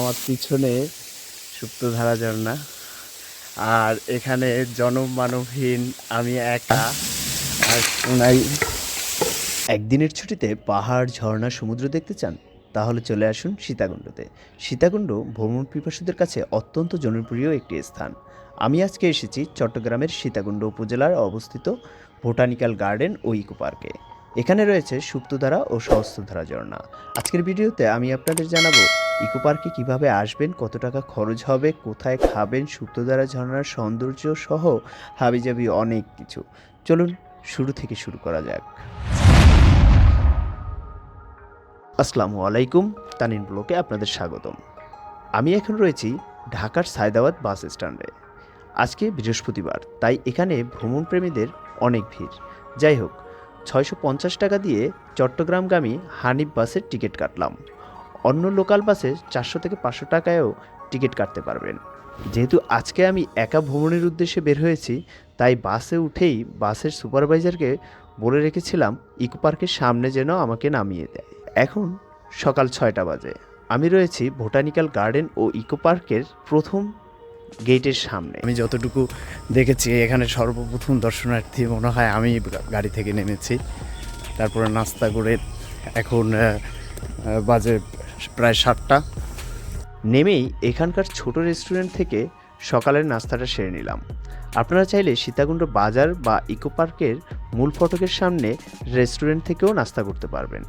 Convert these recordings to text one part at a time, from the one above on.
আমার পিছনে সুপ্তধারা ঝর্ণা, আর এখানে জনমানবহীন আমি একা। আর সোনাই একদিনের ছুটিতে পাহাড়, ঝর্ণা, সমুদ্র দেখতে চান, তাহলে চলে আসুন সীতাকুণ্ডতে। সীতাকুণ্ড ভ্রমণ পিপাসুদের কাছে অত্যন্ত জনপ্রিয় একটি স্থান। আমি আজকে এসেছি চট্টগ্রামের সীতাকুণ্ড উপজেলার অবস্থিত বোটানিক্যাল গার্ডেন ও ইকো পার্কে। এখানে রয়েছে সুপ্তধারা ও সহস্রধারা ঝর্ণা। আজকের ভিডিওতে আমি আপনাদের জানাব, ইকো পার্কে কীভাবে আসবেন, কত টাকা খরচ হবে, কোথায় খাবেন, সুপ্তধারা ঝর্ণার সৌন্দর্য সহ হাবিজাবি অনেক কিছু। চলুন শুরু থেকে শুরু করা যাক। আসসালামু আলাইকুম, তানিন ব্লকে আপনাদের স্বাগতম। আমি এখন রয়েছি ঢাকার সায়দাবাদ বাস স্ট্যান্ডে। আজকে বৃহস্পতিবার, তাই এখানে ভ্রমণপ্রেমীদের অনেক ভিড়। যাই হোক ছয়শো পঞ্চাশ টাকা দিয়ে চট্টগ্রামগামী হানিফ বাসের টিকিট কাটলাম। অন্য লোকাল বাসে চারশো থেকে পাঁচশো টাকায়ও টিকিট কাটতে পারবেন। যেহেতু আজকে আমি একা ভ্রমণের উদ্দেশ্যে বের হয়েছি, তাই বাসে উঠেই বাসের সুপারভাইজারকে বলে রেখেছিলাম ইকো পার্কের সামনে যেন আমাকে নামিয়ে দেয়। এখন সকাল ছয়টা বাজে। আমি রয়েছি বোটানিক্যাল গার্ডেন ও ইকো পার্কের প্রথম গেটের সামনে। আমি যতটুকু দেখেছি এখানে সর্বপ্রথম দর্শনার্থী মনে হয় আমি গাড়ি থেকে নেমেছি। তারপরে নাস্তা করে এখন বাজে প্রায় সাতটা। নেমেই এখানকার ছোট রেস্টুরেন্ট থেকে সকালের নাস্তাটা সেরে নিলাম। আপনারা চাইলে সীতাকুণ্ড বাজার বা ইকো পার্কের মূল ফটকের সামনে রেস্টুরেন্ট থেকেও নাস্তা করতে পারবেন।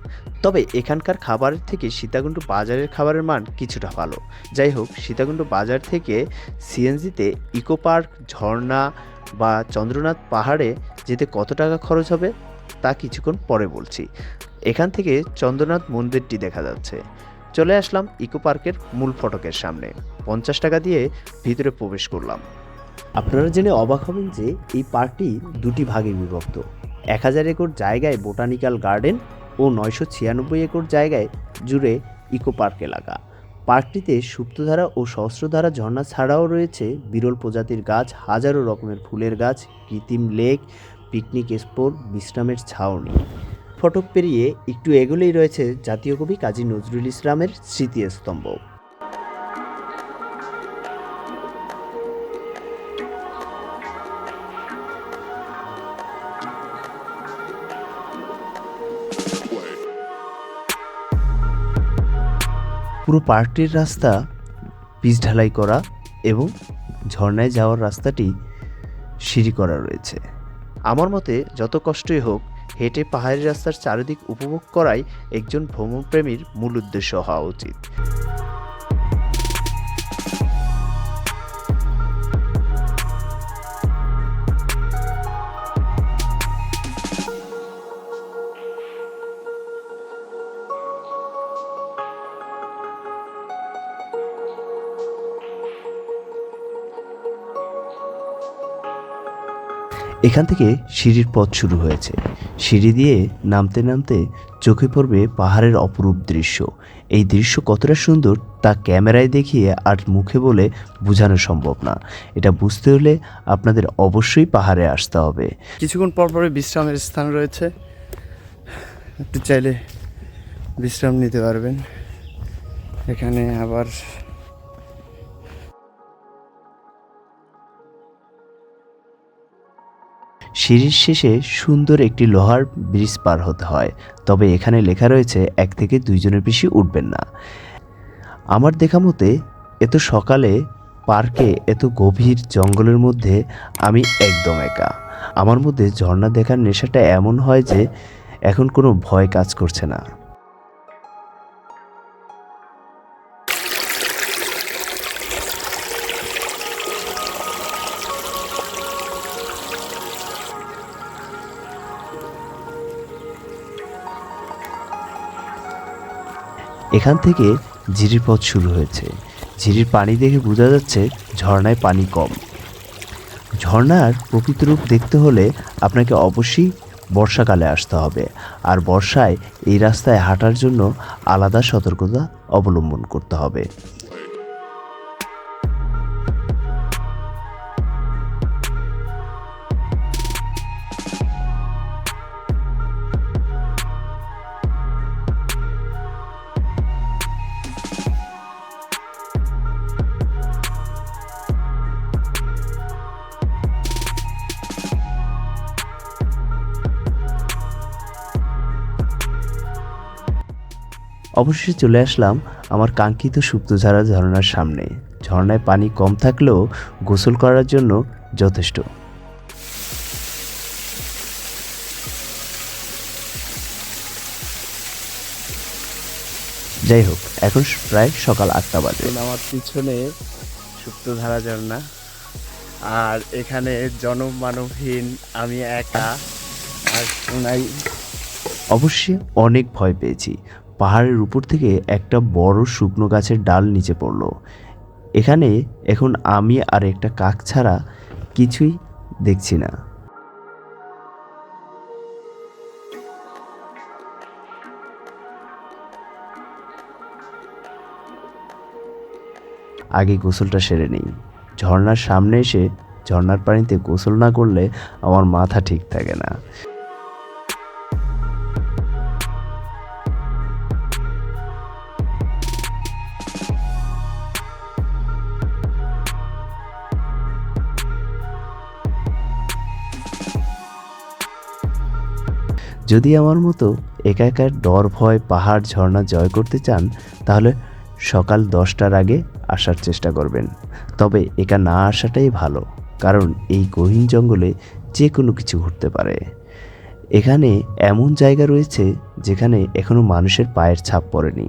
তবে এখানকার খাবারের থেকে সীতাকুণ্ড বাজারের খাবারের মান কিছুটা ভালো। যাই হোক, সীতাকুণ্ড বাজার থেকে সিএনজিতে ইকো পার্ক, ঝর্ণা বা চন্দ্রনাথ পাহাড়ে যেতে কত টাকা খরচ হবে তা কিছুক্ষণ পরে বলছি। এখান থেকে চন্দ্রনাথ মন্দিরটি দেখা যাচ্ছে। চলে আসলাম ইকো পার্কের মূল ফটকের সামনে। পঞ্চাশ টাকা দিয়ে ভিতরে প্রবেশ করলাম। আপনারা জেনে অবাক হবেন যে এই পার্কটি দুটি ভাগে বিভক্ত। এক হাজার একর জায়গায় বোটানিক্যাল গার্ডেন ও নয়শো ছিয়ানব্বই একর জায়গায় জুড়ে ইকো পার্ক এলাকা। পার্কটিতে সুপ্তধারা ও সহস্রধারা ঝর্ণা ছাড়াও রয়েছে বিরল প্রজাতির গাছ, হাজারো রকমের ফুলের গাছ, কৃত্রিম লেক, পিকনিক স্পট, বিশ্রামের ছাউনি। ফটক পেরিয়ে একটু এগোলেই রয়েছে জাতীয় কবি কাজী নজরুল ইসলামের স্মৃতিস্তম্ভ। পুরো পার্কটির রাস্তা পিচ ঢালাই করা এবং ঝর্ণায় যাওয়ার রাস্তাটি সিঁড়ি করা রয়েছে। আমার মতে, যত কষ্টই হোক, হেঁটে পাহাড়ি রাস্তার চারিদিক উপভোগ করাই একজন ভ্রমণপ্রেমীর মূল উদ্দেশ্য হওয়া উচিত। এখান থেকে সিঁড়ির পথ শুরু হয়েছে। সিঁড়ি দিয়ে নামতে নামতে চোখে পড়বে পাহাড়ের অপরূপ দৃশ্য। এই দৃশ্য কতটা সুন্দর তা ক্যামেরায় দেখিয়ে আর মুখে বলে বোঝানো সম্ভব না। এটা বুঝতে হলে আপনাদের অবশ্যই পাহাড়ে আসতে হবে। কিছুক্ষণ পর পরে বিশ্রামের স্থান রয়েছে। চাইলে বিশ্রাম নিতে পারবেন। এখানে আবার সিঁড়ির শেষে সুন্দর একটি লোহার ব্রিজ পার হতে হয়, তবে এখানে লেখা রয়েছে, এক থেকে দুইজনের বেশি উঠবেন না। আমার দেখা মতে, এত সকালে পার্কে এত গভীর জঙ্গলের মধ্যে আমি একদম একা। আমার মধ্যে ঝর্ণা দেখার নেশাটা এমন হয় যে, এখন কোনো ভয় কাজ করছে না। এখান থেকে ঝিরির পথ শুরু হয়েছে। ঝিরির পানি দেখে বোঝা যাচ্ছে ঝর্ণায় পানি কম। ঝর্ণার প্রকৃত রূপ দেখতে হলে আপনাকে অবশ্যই বর্ষাকালে আসতে হবে আর বর্ষায় এই রাস্তায় হাঁটার জন্য আলাদা সতর্কতা অবলম্বন করতে হবে। অবশেষে চলে আসলাম আমার কাঙ্ক্ষিত সুপ্তধারা ঝর্ণার সামনে। ঝর্ণায় পানি কম থাকলেও গোসল করার জন্য যথেষ্ট। যাই হোক এখন প্রায় সকাল আটটা বাজে। আমার পিছনে সুপ্তধারা ঝর্ণা আর এখানে জনমানবহীন আমি একা আর শোনাই অবশ্যই অনেক ভয় পেয়েছি। পাহাড়ের উপর থেকে একটা বড় শুকনো গাছের ডাল নিচে পড়ল। এখানে এখন আমি আর একটা কাক ছাড়া কিছুই দেখছি না। আগে গোসলটা সেরে নেই। ঝর্ণার সামনে এসে ঝর্ণার পানিতে গোসল না করলে আমার মাথা ঠিক থাকে না। যদি আমার মতো একা একা ডর, ভয়, পাহাড়, ঝর্ণা জয় করতে চান, তাহলে সকাল দশটার আগে আসার চেষ্টা করবেন। তবে একা না আসাটাই ভালো, কারণ এই গহীন জঙ্গলে যে কোনো কিছু ঘটতে পারে। এখানে এমন জায়গা রয়েছে যেখানে এখনও মানুষের পায়ের ছাপ পড়েনি।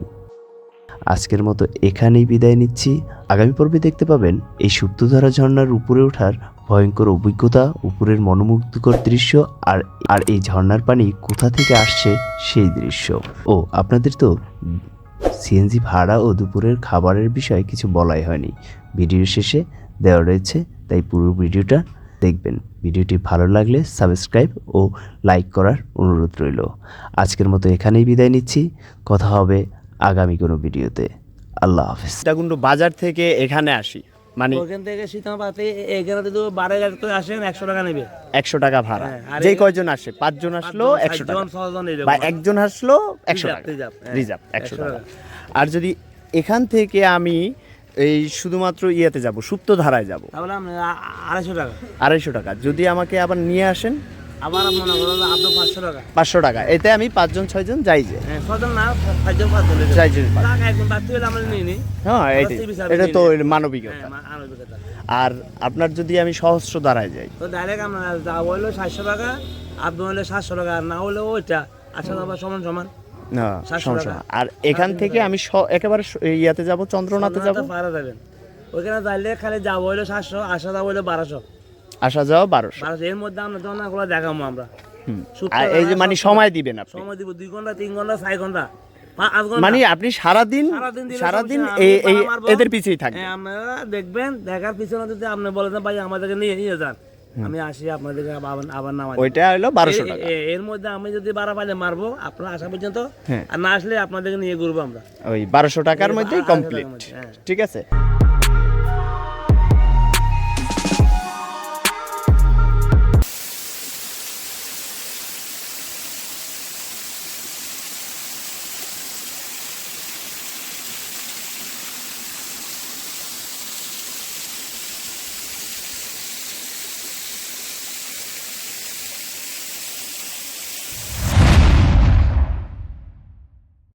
আজকের মতো এখানেই বিদায় নিচ্ছি। আগামী পর্বে দেখতে পাবেন এই সুপ্তধারা ঝর্ণার উপরে ওঠার ভয়ঙ্কর অভিজ্ঞতা, উপরের মনোমুগ্ধকর দৃশ্য আর আর এই ঝর্ণার পানি কোথা থেকে আসছে সেই দৃশ্য। ও, আপনাদের তো সিএনজি ভাড়া ও দুপুরের খাবারের বিষয়ে কিছু বলাই হয়নি। ভিডিও শেষে দেওয়া রয়েছে, তাই পুরো ভিডিওটা দেখবেন। ভিডিওটি ভালো লাগলে সাবস্ক্রাইব ও লাইক করার অনুরোধ রইল। আজকের মতো এখানেই বিদায় নিচ্ছি। কথা হবে আগামী কোনো ভিডিওতে। আল্লাহ হাফেজ। সীতাকুণ্ড বাজার থেকে এখানে আসি। মানে ওখান থেকে সীতামাতে এখানে যদি বারো গাড়ি করে আসেন একশো টাকা নেবে। একশো টাকা ভাড়া। হ্যাঁ, আর যে কয়জন আসে? পাঁচজন আসলো একশো টাকা। বা একজন আসলো একশো টাকা। হ্যাঁ, রিজার্ভ একশো টাকা। আর যদি এখান থেকে আমি এই শুধুমাত্র ইয়েতে যাব সুপ্ত ধারায় যাব তাহলে আড়াইশো টাকা। আড়াইশো টাকা। যদি আমাকে আবার নিয়ে আসেন? আবার মনে আপনার পাঁচশো টাকা। এতে আমি পাঁচজন ছয়জন যাই যে। হ্যাঁ। টাকা হ্যাঁ এটা তো মানবিকতা। হ্যাঁ মা- আনবিকতা। আর আপনার যদি আমি সহস্র দাঁড়ায় যাই। তো ডাইরেক্ট আমরা যা হইল সাতশো টাকা আপনি হলে সাতশো টাকা না হলে ওইটা। আচ্ছা আবার সমান সমান। সমস্যা টাকা। আর এখান থেকে আমি একেবারে ইয়াতে যাব চন্দ্রনাথে যাব? পারা যাবেন। ওইখানে যাইলে খালি যাব হইল সাতশো আসা যাব হইল বারোশো। আসা যাওয়া বারোশো। বারোশো। এর মধ্যে আমরা জনাগুলো দেখাবো আমরা। আর এই যে মানে সময় দিবেন আপনি। সময় দিব দুই ঘণ্টা তিন ঘণ্টা চার ঘণ্টা। মানে আপনি সারাদিন সারাদিন। এদের পিছেই থাকবে। হ্যাঁ, আপনারা দেখবেন দেখার পিছনে যদি আপনি বলেন ভাই আমাদেরকে নিয়ে নিয়ে যান। আমি আসি আপনাদেরকে আবার আবার নামাই ওইটা হলো বারোশো টাকা। এর মধ্যে আমি যদি বাড়া পাইলে মারবো আপনারা আসা পর্যন্ত। হ্যাঁ। আর না আসলে আপনাদেরকে নিয়ে ঘুরবো আমরা। ওই বারোশো টাকার মধ্যেই কমপ্লিট মধ্যে, হ্যাঁ। ঠিক আছে?